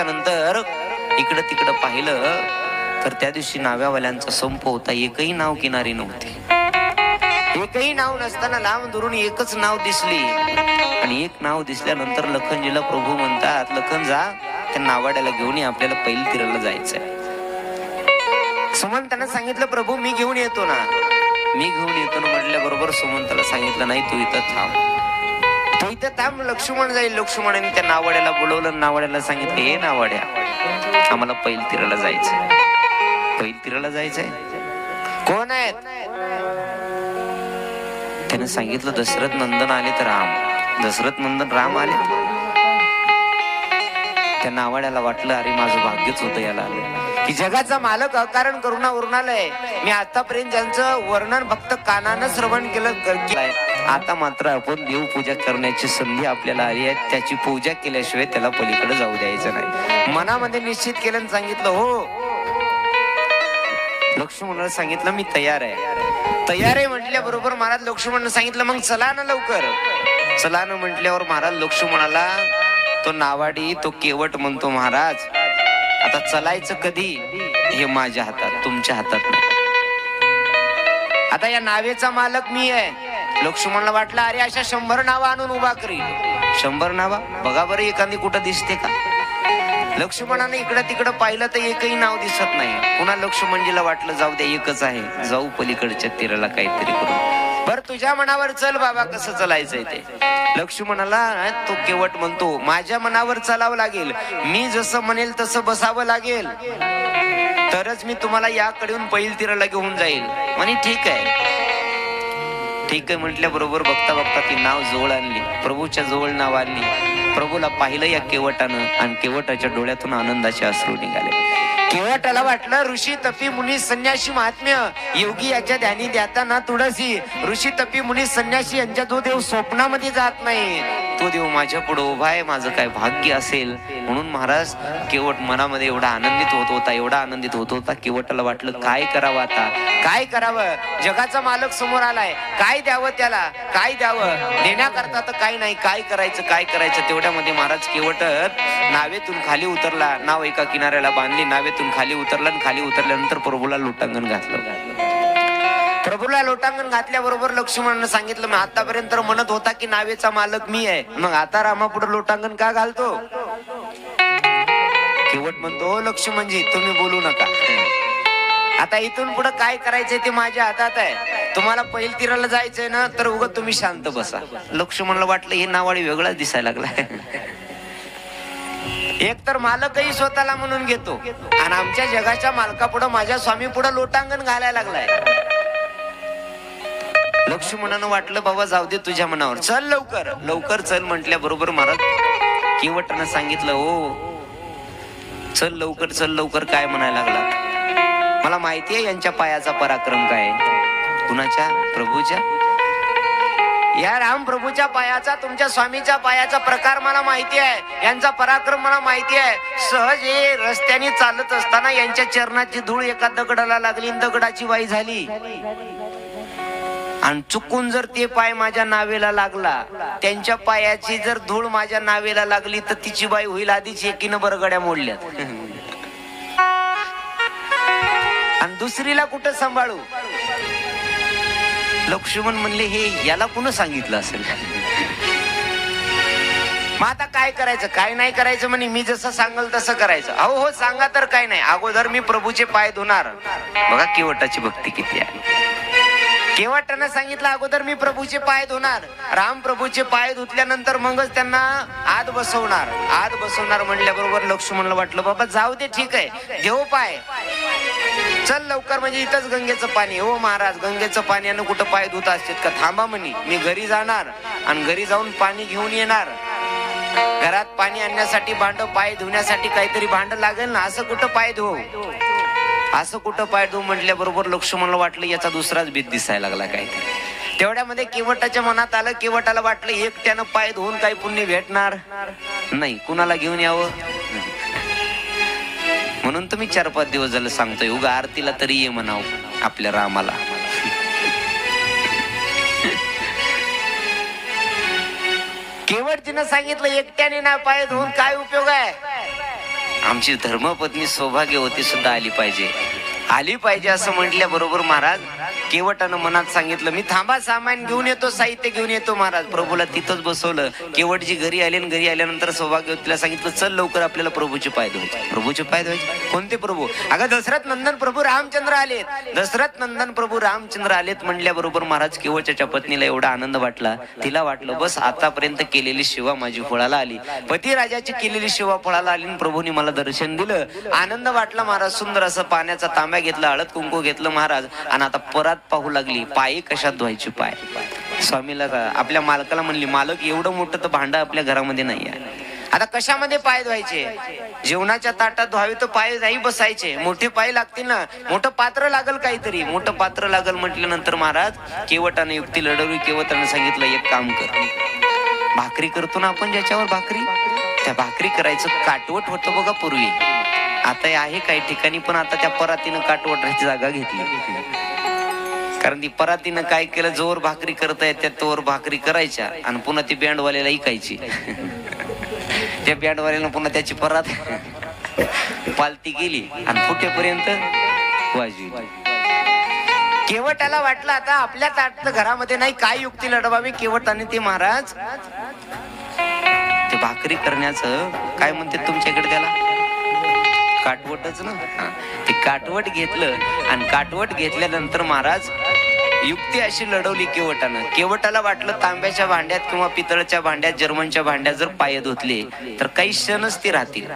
त्याच्या नंतर इकडं तिकडं पाहिलं तर त्या दिवशी नाव्यावाल्यांचा संप होता. एकही नाव किनारी नव्हते. एकही नाव नसताना लांब दुरून एकच नाव दिसली. आणि एक नाव दिसल्यानंतर लखनजीला प्रभू म्हणतात लखन जा त्या नावाड्याला घेऊन ये आपल्याला पहिली तिराला जायचंय. सुमंतानं सांगितलं प्रभू मी घेऊन येतो ना. मी घेऊन येतो ना म्हटल्या बरोबर सुमंताला सांगितलं नाही तू इथं थांब. इथं थांब लक्ष्मण जाईल. लक्ष्मणाने त्या नावाड्याला बोलवलं नावाड्याला सांगितलं हे नावाड्या आम्हाला पैल तिराला जायचंय. पैल तिराला जायचंय? कोण आहेत? त्याने सांगितलं दशरथ नंदन आले तर राम. दशरथ नंदन राम आले? त्या नावाड्याला वाटलं अरे माझं भाग्यच होतं याला. आलं की जगाचा मालक अकारण करुणा उरणालय. मी आतापर्यंत ज्यांचं वर्णन फक्त कानानं श्रवण केलं क- आहे आता मात्र आपण देवपूजा करण्याची संधी आपल्याला आली आहे. त्याची पूजा केल्याशिवाय त्याला पलीकडे जाऊ द्यायचं नाही. मनामध्ये निश्चित केल्याने सांगितलं हो. लक्ष्मणाला सांगितलं मी तयार आहे. तयार आहे म्हटल्या बरोबर महाराज लक्ष्मण सांगितलं मग चला ना लवकर. चला ना म्हटल्यावर महाराज लक्ष्मणाला तो नावाडी तो केवट म्हणतो महाराज. आता चलायचं कधी? हे माझ्या हातात तुमच्या हातात आता या नावेचा मालक मी आहे. लक्ष्मणला वाटलं अरे अशा शंभर नावा आणून उभा करील शंभर नावा? बघा बरं एखादी कुठं दिसते का? लक्ष्मणाने इकडं तिकडं पाहिलं तर एकही नाव दिसत नाही. पुन्हा लक्ष्मणजीला वाटलं जाऊ द्या एकच आहे. जाऊ पलीकडच्या तीराला काहीतरी करू बर तुझ्या मनावर चल बाबा कसं चलायचंय ते. लक्ष्मणाला तो केवट म्हणतो माझ्या मनावर चालावं लागेल. मी जसं म्हणेल तसं बसावं लागेल. तरच मी तुम्हाला याकडून पहिल तीराला घेऊन जाईल. म्हणे ठीक आहे. ठीक आहे म्हटल्याबरोबर बघता बघता ती नाव जवळ आणली. प्रभूच्या जवळ नाव आणली. प्रभूला पाहिलं या केवटानं आणि केवटाच्या डोळ्यातून आनंदाचे अश्रू निघाले. केवटाला वाटलं ऋषी तपी मुनी संन्यासी महात्म्य योगी याच्या ध्यानी द्याताना तुळसी ऋषी तपी मुनी संन्यासी यांच्या तो देव स्वप्नामध्ये जात नाही तो देव माझ्या पुढे उभा आहे माझं काय भाग्य असेल? म्हणून महाराज केवट मनामध्ये एवढा आनंदित होत होता एवढा आनंदित होत होता केवटाला वाटलं काय करावं आता? काय करावं? जगाचा मालक समोर आलाय. काय द्यावं त्याला? काय द्यावं? देण्याकरता तर काय नाही. काय करायचं काय करायचं? तेवढ्यामध्ये महाराज केवट नावेतून खाली उतरला. नाव एका किनाऱ्याला बांधली. नावेतून खाली उतरला आणि खाली उतरल्यानंतर प्रभूला लोटांगण घातलं. प्रभूला लोटांगण घातल्याबरोबर लक्ष्मणानं सांगितलं मी आतापर्यंत म्हणत होता की नावेचा मालक मी आहे. मग आता रामा पुढे लोटांगण का घालतो? केवट म्हणतो हो लक्ष्मणजी तुम्ही बोलू नका. आता इथून पुढे काय करायचंय ते माझ्या हातात आहे. तुम्हाला पहिल तीराला जायचंय ना तर उगा तुम्ही शांत बसा. लक्ष्मणला वाटलं हे नावाडी वेगळाच दिसायला लागलाय. एक तर मालकही स्वतःला म्हणून घेतो. आणि आमच्या जगाच्या मालकापुढं माझ्या स्वामी पुढे लोटांगण घालायला लागलाय. लक्ष्मणानं वाटलं बाबा जाऊ दे तुझ्या मनावर. चल लवकर. लवकर चल म्हटल्या बरोबर महाराज केवटानं सांगितलं हो चल लवकर चल लवकर. काय म्हणायला लागला? मला माहिती आहे यांच्या पायाचा पराक्रम काय आहे. कुणाच्या? प्रभूच्या? या राम प्रभूच्या पायाचा तुमच्या स्वामीच्या पायाचा प्रकार मला माहिती आहे. यांचा पराक्रम मला माहिती आहे. सहज हे रस्त्याने चालत असताना यांच्या चरणाची धूळ एका दगडाला लागली दगडाची वाई झाली. आणि चुकून जर ते पाय माझ्या नावेला लागला त्यांच्या पायाची जर धूळ माझ्या नावेला लागली तर तिची बाई होईल आधीच एकीनं बरगड्या मोडल्यात. आणि दुसरीला कुठं सांभाळू? लक्ष्मण म्हणले हे याला कुणं सांगितलं असेल? मग आता काय करायचं? काय नाही करायचं म्हणे मी जसं सांगल तसं करायचं. अहो हो सांगा तर काय नाही. अगोदर मी प्रभूचे पाय धुणार. बघा केवटाची भक्ती किती आहे. केवटानं सांगितलं अगोदर मी प्रभूचे पाय धुणार. राम प्रभूचे पाय धुतल्यानंतर मगच त्यांना आत बसवणार. आत बसवणार म्हणल्याबरोबर लक्ष्मणला वाटलं बाबा जाऊ दे ठीक आहे. देव पाय. चल लवकर म्हणजे इथंच गंगेचं पाणी हो महाराज गंगेचं पाणी आणि कुठं पाय धुत असतात का? थांबा म्हणे. मी घरी जाणार आणि घरी जाऊन पाणी घेऊन येणार. घरात पाणी आणण्यासाठी भांड पाय धुण्यासाठी काहीतरी भांड लागेल ना? असं कुठं पाय धुवू असं कुठं पाय तू म्हटल्याबरोबर लक्ष्मणला वाटलं याचा दुसराच भीत दिसायला लागला काहीतरी. तेवढ्यामध्ये केवटाच्या मनात आलं केवटाला वाटलं एकट्यानं पाय धुवून काही पुण्य भेटणार नाही. कुणाला घेऊन यावं? म्हणून तुम्ही चार पाच दिवस झालं सांगतोय उगा आरतीला तरी ये म्हणाव आपल्या रामाला. केवट तिनं सांगितलं एकट्याने ना पाय धुवून काय उपयोग आहे? आमची धर्मपत्नी सौभाग्यवती सुद्धा आली पाहिजे. आली पाहिजे असं म्हटल्याबरोबर महाराज केवटानं मनात सांगितलं मी थांबा सामान घेऊन येतो साहित्य घेऊन येतो महाराज. प्रभूला तिथंच बसवलं. केवटजी घरी आले आणि घरी आल्यानंतर सौभाग्यवतीला सांगितलं चल लवकर आपल्याला प्रभूचे पाय धुवायचे. प्रभूचे पाय धुवायचे? कोणते प्रभू? अगं दशरथ नंदन प्रभू रामचंद्र आलेत. दशरथ नंदन प्रभू रामचंद्र आलेत म्हणल्याबरोबर महाराज केवटच्या पत्नीला एवढा आनंद वाटला. तिला वाटलं बस आतापर्यंत केलेली सेवा माझी फळाला आली. पती राजाची केलेली शिवा फळाला आली आणि प्रभूने मला दर्शन दिलं. आनंद वाटला महाराज सुंदर असं पाण्याचा तांब्या घेतला हळद कुंकू घेतलं महाराज. आणि आता परत पाहू लागली पायी कशात धुवायची पाय? स्वामीला आपल्या मालकाला म्हणली मालक एवढं मोठं तर भांड आपल्या घरामध्ये नाही आहे. आता कशामध्ये पाय धुवायचे? जेवणाच्या ताटात धुवावे तर पाय नाही बसायचे. मोठे पाय लागतील ना. मोठं पात्र लागल काहीतरी. मोठं पात्र लागल म्हटल्यानंतर महाराज केवटाने युक्ती लढवली केवटाने सांगितलं एक काम कर. भाकरी करतो ना आपण ज्याच्यावर भाकरी? त्या भाकरी करायचं काटवट होतं बघा पूर्वी. आता आहे काही ठिकाणी पण आता त्या परातीनं काटवटाची जागा घेतली. कारण ती परातीनं काय केलं जोर भाकरी करता त्या तोर भाकरी करायच्या आणि पुन्हा ती बँडवाल्याला ऐकायची त्या बँडवाल्यानं पुन्हा त्याची परात पालती गेली आणि फुटेपर्यंत वाजवी. केवटाला वाटलं आता आपल्या ताट घरामध्ये नाही काय युक्ती लढवावी केवटाने ते महाराज? ते भाकरी करण्याचं काय म्हणते तुमच्याकडे त्याला? काटवटच ना? ते काटवट घेतलं आणि काटवट घेतल्यानंतर महाराज युक्ती अशी लढवली केवटानं. केवटाला वाटलं तांब्याच्या भांड्यात किंवा पितळच्या भांड्यात जर्मनच्या भांड्यात जर पाय धुतले तर काही क्षणच ते राहतील.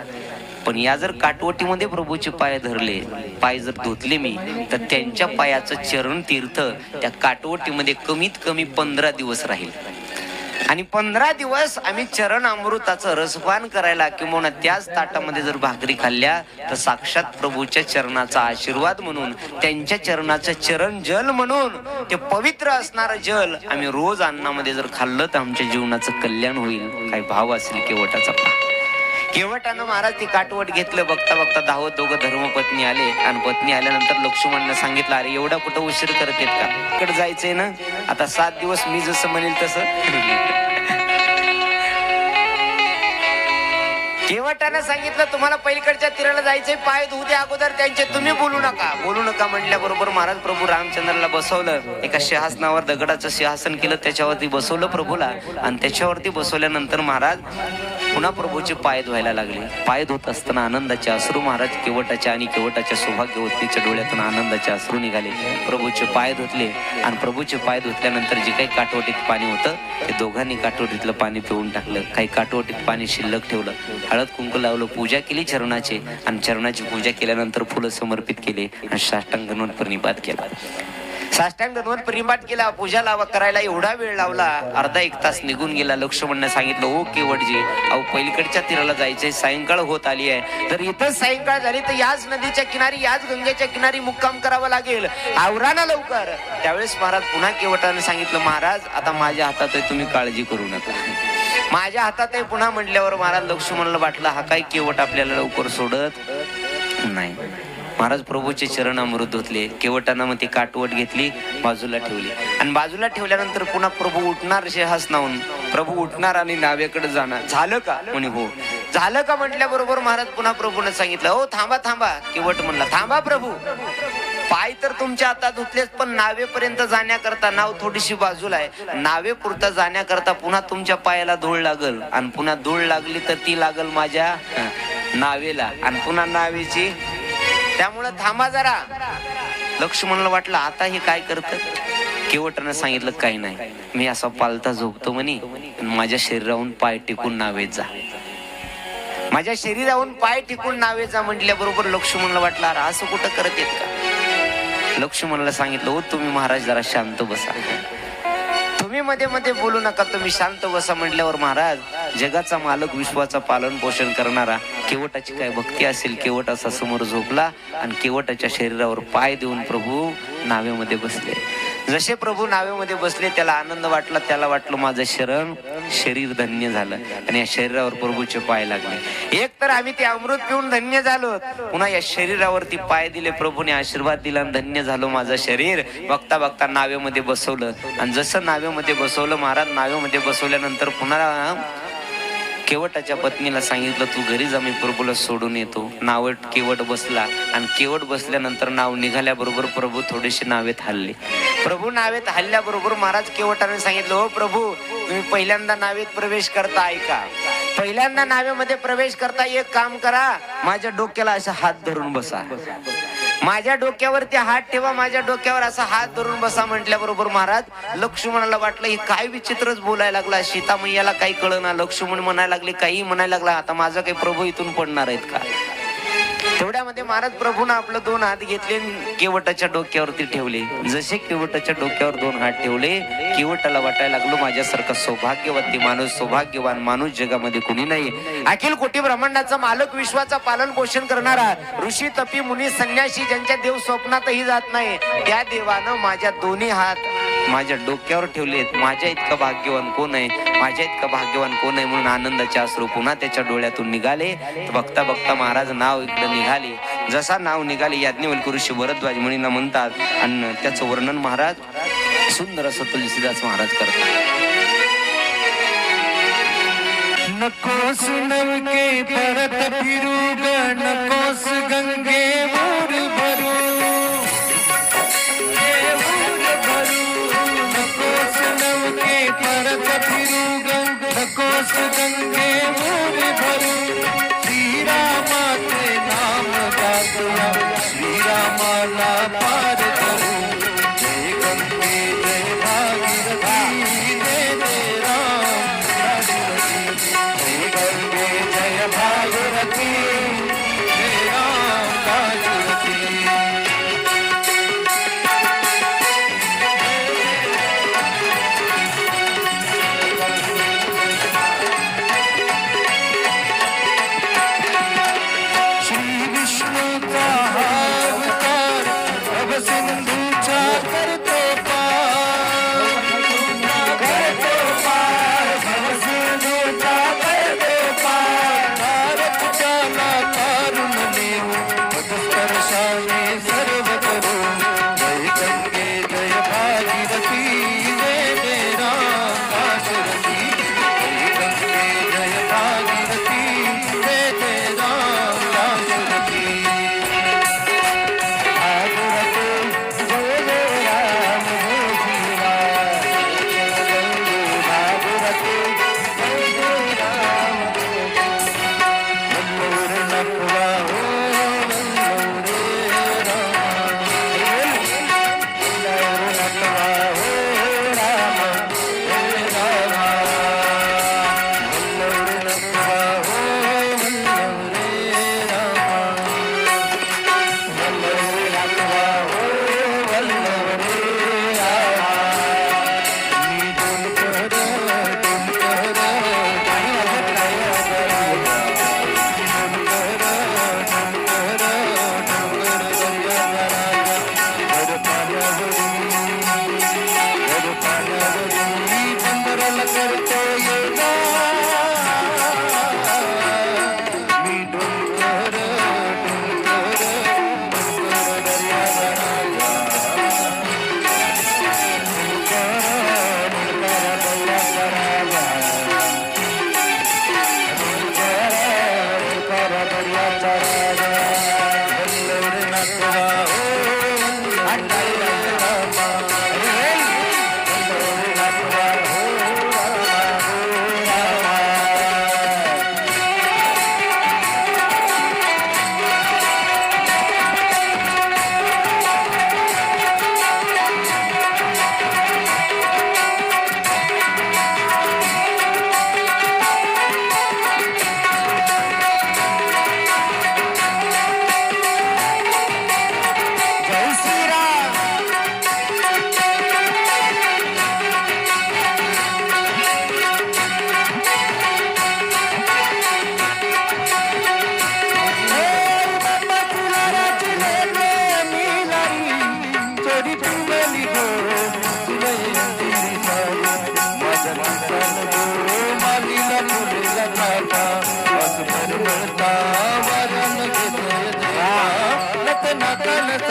पण या जर काटवटीमध्ये प्रभूचे पाय धरले पाय जर धुतले मी तर त्यांच्या पायाचं चरण तीर्थ त्या काटवटीमध्ये कमीत कमी पंधरा दिवस राहील. आणि पंधरा दिवस आम्ही चरण अमृताचं रसपान करायला किंवा त्याच ताटामध्ये जर भाकरी खाल्ल्या तर साक्षात प्रभूच्या चरणाचा आशीर्वाद म्हणून त्यांच्या चरणाचं चरण जल म्हणून ते पवित्र असणारं जल आम्ही रोज अन्नामध्ये जर खाल्लं तर आमच्या जीवनाचं कल्याण होईल. काही भाव असेल केवटाचा पहा केवटानं महाराज ती काटवट घेतलं बघता बघता धावत दोघं धर्मपत्नी आले. आणि पत्नी आल्यानंतर लक्ष्मणनं सांगितलं अरे एवढा कुठं उशीर करतेत का? इकडे जायचंय ना? आता सात दिवस मी जसं म्हणेल तसं. केवटानं सांगितलं तुम्हाला पलीकडच्या तीराला जायचंय पाय धुऊ द्या अगोदर त्यांचे तुम्ही बोलू नका. बोलू नका म्हटल्याबरोबर महाराज प्रभू रामचंद्राला बसवलं. एका सिंहासनावर दगडाचं सिंहासन केलं त्याच्यावरती बसवलं प्रभूला. आणि त्याच्यावरती बसवल्यानंतर महाराज पुन्हा प्रभूचे पाय धुवायला लागले. पाय धुत असताना आनंदाचे अश्रू महाराज केवटाच्या आणि केवटाच्या सौभाग्यवतीच्या डोळ्यातून आनंदाचे अश्रू निघाले. प्रभूचे पाय धुतले आणि प्रभूचे पाय धुतल्यानंतर जे काही काटवटीत पाणी होतं ते दोघांनी काटवटीतलं पाणी पिऊन टाकलं. काही काटवटीत पाणी शिल्लक ठेवलं. हळद कुंकू लावलं पूजा केली चरणाचे आणि चरणाची पूजा केल्यानंतर फुलं समर्पित केले आणि साष्टांगणवर निपात केला. साष्टांग धन्वंत परिपाठ केला पूजा लावा करायला एवढा वेळ लावला अर्धा एक तास निघून गेला. लक्ष्मणने सांगितलं ओ केवटजी अहो पलीकडच्या तीराला जायचंय सायंकाळ होत आली आहे. तर इथंच सायंकाळ झाली तर याच नदीच्या किनारी याच गंगेच्या किनारी मुक्काम करावा लागेल. आवरा ना लवकर. त्यावेळेस महाराज पुन्हा केवटाने सांगितलं महाराज आता माझ्या हातात आहे तुम्ही काळजी करू नका. माझ्या हातात आहे पुन्हा म्हटल्यावर महाराज लक्ष्मणला वाटलं हा काय केवट आपल्याला लवकर सोडत नाही. महाराज प्रभूचे चरण अमृत धुतले केवटांना मग ती काटवट घेतली बाजूला ठेवली. आणि बाजूला ठेवल्यानंतर पुन्हा प्रभू उठणार हसनावून प्रभू उठणार आणि नावेकडे जाणार. झालं का? म्हणे हो. झालं का म्हटल्याबरोबर महाराज पुन्हा प्रभूने सांगितलं हो थांबा थांबा. केवट म्हणला थांबा प्रभू. पाय तर तुमच्या हातात धुतलेच पण नावेपर्यंत जाण्याकरता नाव थोडीशी बाजूला आहे. नावेपुरता जाण्याकरता पुन्हा तुमच्या पायाला धूळ लागल. आणि पुन्हा धूळ लागली तर ती लागल माझ्या नावेला. आणि पुन्हा नावेची त्यामुळं थांबा जरा. लक्ष्मणला वाटलं आता हे काय करत? केवटानं सांगितलं काही नाही. मी असा पालता झोपतो म्हणे माझ्या शरीराहून पाय टिकून नावेत जा. माझ्या शरीराहून पाय टिकून नावे जा म्हटल्याबरोबर लक्ष्मणला वाटलं अरे असं कुठं करत येत का? लक्ष्मणला सांगितलं हो तुम्ही महाराज जरा शांत बसा. तुम्ही मध्ये मध्ये बोलू नका तुम्ही शांत बसा म्हटल्यावर महाराज जगाचा मालक विश्वाचा पालन पोषण करणारा केवटाची काय भक्ती असेल केवट असा समोर झोपला आणि केवटाच्या शरीरावर पाय देऊन प्रभू नावेमध्ये बसले. जसे प्रभू नावेमध्ये बसले त्याला आनंद वाटला त्याला वाटलं माझं शरण शरीर धन्य झालं. आणि या शरीरावर प्रभूचे पाय लागले. एक तर आम्ही ते अमृत पिऊन धन्य झालो. पुन्हा या शरीरावरती पाय दिले प्रभूने आशीर्वाद दिला आणि धन्य झालो माझं शरीर. बघता बघता नावेमध्ये बसवलं. आणि जसं नावेमध्ये बसवलं महाराज नावेमध्ये बसवल्यानंतर पुन्हा केवटाच्या पत्नीला सांगितलं तू घरी जा मी प्रभूला सोडून येतो. नावट केवट बसला आणि केवट बसल्यानंतर नाव निघाल्याबरोबर प्रभू थोडेसे नावेत हल्ले. प्रभू नावेत हल्ल्याबरोबर महाराज केवटाने सांगितलं हो प्रभू तुम्ही पहिल्यांदा नावेत प्रवेश करता ऐका. पहिल्यांदा नावेमध्ये प्रवेश करता एक काम करा माझ्या डोक्याला असा हात धरून बसा. माझ्या डोक्यावरती हात ठेवा माझ्या डोक्यावर असा हात धरून बसा म्हटल्याबरोबर महाराज लक्ष्मणाला वाटलं हे काय विचित्रच बोलायला लागला. सीता मैयाला काही कळना लक्ष्मण म्हणायला लागले काही म्हणायला लागला. आता माझा काही प्रभू इथून पडणार आहेत का? तेवढ्यामध्ये महाराज प्रभून आपलं दोन हात घेतले केवटाच्या डोक्यावरती ठेवले. जसे केवटाच्या डोक्यावर दोन हात ठेवले केवटाला वाटायला लागलो माझ्यासारखा सौभाग्यवती माणूस सौभाग्यवान माणूस जगामध्ये कुणी नाही. अखिल कोटी ब्रह्मांडाचा मालक विश्वाचा पालन पोषण करणारा ऋषी तपी मुनी संन्यासी ज्यांच्या देव स्वप्नातही जात नाही त्या देवानं माझ्या दोन्ही हात माझ्या डोक्यावर ठेवलेत. माझ्या इतकं भाग्यवान कोण आहे? माझ्या इतकं भाग्यवान कोण आहे म्हणून आनंदाचे अश्रू पुन्हा त्याच्या डोळ्यातून निघाले. तर बघता बघता महाराज नाव इकडे निघाले. जसा नाव निघाले याज्ञवल्क ऋषी भरद्वाज म्हणीना म्हणतात आणि त्याचं वर्णन महाराज सुंदर असं तुलसीदास महाराज करतात. नकोस नवके परत फिरू ग नकोस गंगे भरू. नकोस गंगे ऊर भरू। श्रीरामाचे नाम गातया। श्रीरामाला पार